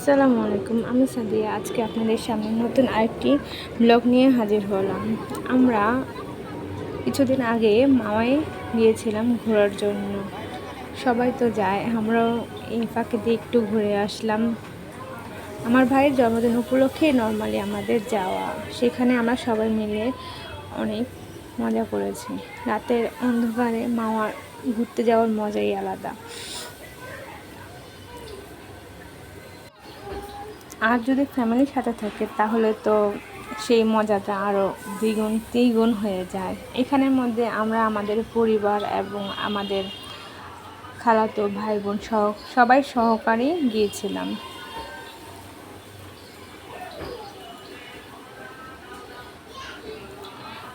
আসসালামু আলাইকুম, আমি সাদিয়া। আজকে আপনাদের সামনে নতুন আরেকটি ব্লগ নিয়ে হাজির হলাম। আমরা কিছুদিন আগে মামায় গিয়েছিলাম ঘোরার জন্য। সবাই তো যায়, আমরাও এই ফাঁকে দিয়ে একটু ঘুরে আসলাম। আমার ভাইয়ের জন্মদিন উপলক্ষে নর্মালি আমাদের যাওয়া। সেখানে আমরা সবাই মিলে অনেক মজা করেছি। রাতের অন্ধকারে মামার ঘুরতে যাওয়ার মজাই আলাদা। আর যদি ফ্যামিলির সাথে থাকে, তাহলে তো সেই মজাটা আরও দ্বিগুণ তিগুণ হয়ে যায়। এখানের মধ্যে আমরা আমাদের পরিবার এবং আমাদের খালাতো ভাই বোন সহ, সবাই সহকারে গিয়েছিলাম।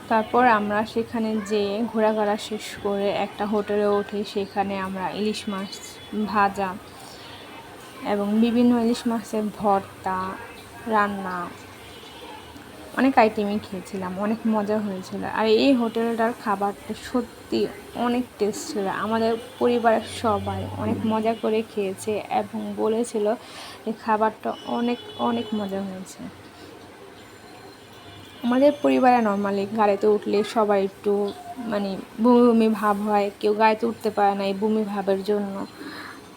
তারপর আমরা সেখানে যেয়ে ঘোরাঘোরা শেষ করে একটা হোটেলে উঠে সেখানে আমরা ইলিশ মাছ ভাজা এবং বিভিন্ন ইলিশ মাছের ভর্তা, রান্না, অনেক আইটেমই খেয়েছিলাম, অনেক মজা হয়েছিল। আর এই হোটেলটার খাবারটা সত্যি অনেক টেস্ট ছিল। আমাদের পরিবারের সবাই অনেক মজা করে খেয়েছে এবং বলেছিল যে খাবারটা অনেক অনেক মজা হয়েছে। আমাদের পরিবারে নর্মালি গাড়িতে উঠলে সবাই একটু মানে বমি বমি ভাব হয়। কেউ গাড়িতে উঠতে পারে না এই বমি ভাবের জন্য।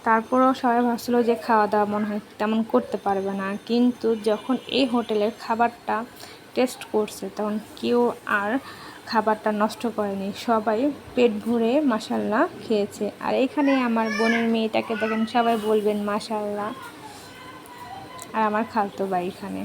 তারপরেও সবাই ভাবছিলো যে খাওয়া দাওয়া মনে হয় তেমন করতে পারবে না। কিন্তু যখন এই হোটেলের খাবারটা টেস্ট করছে, তখন কেউ আর খাবারটা নষ্ট করেনি। সবাই পেট ভরে মাসাল্লাহ খেয়েছে। আর এখানে আমার বোনের মেয়েটাকে দেখেন, সবাই বলবেন মাসাল্লাহ আর আমার খালতো বা এখানে।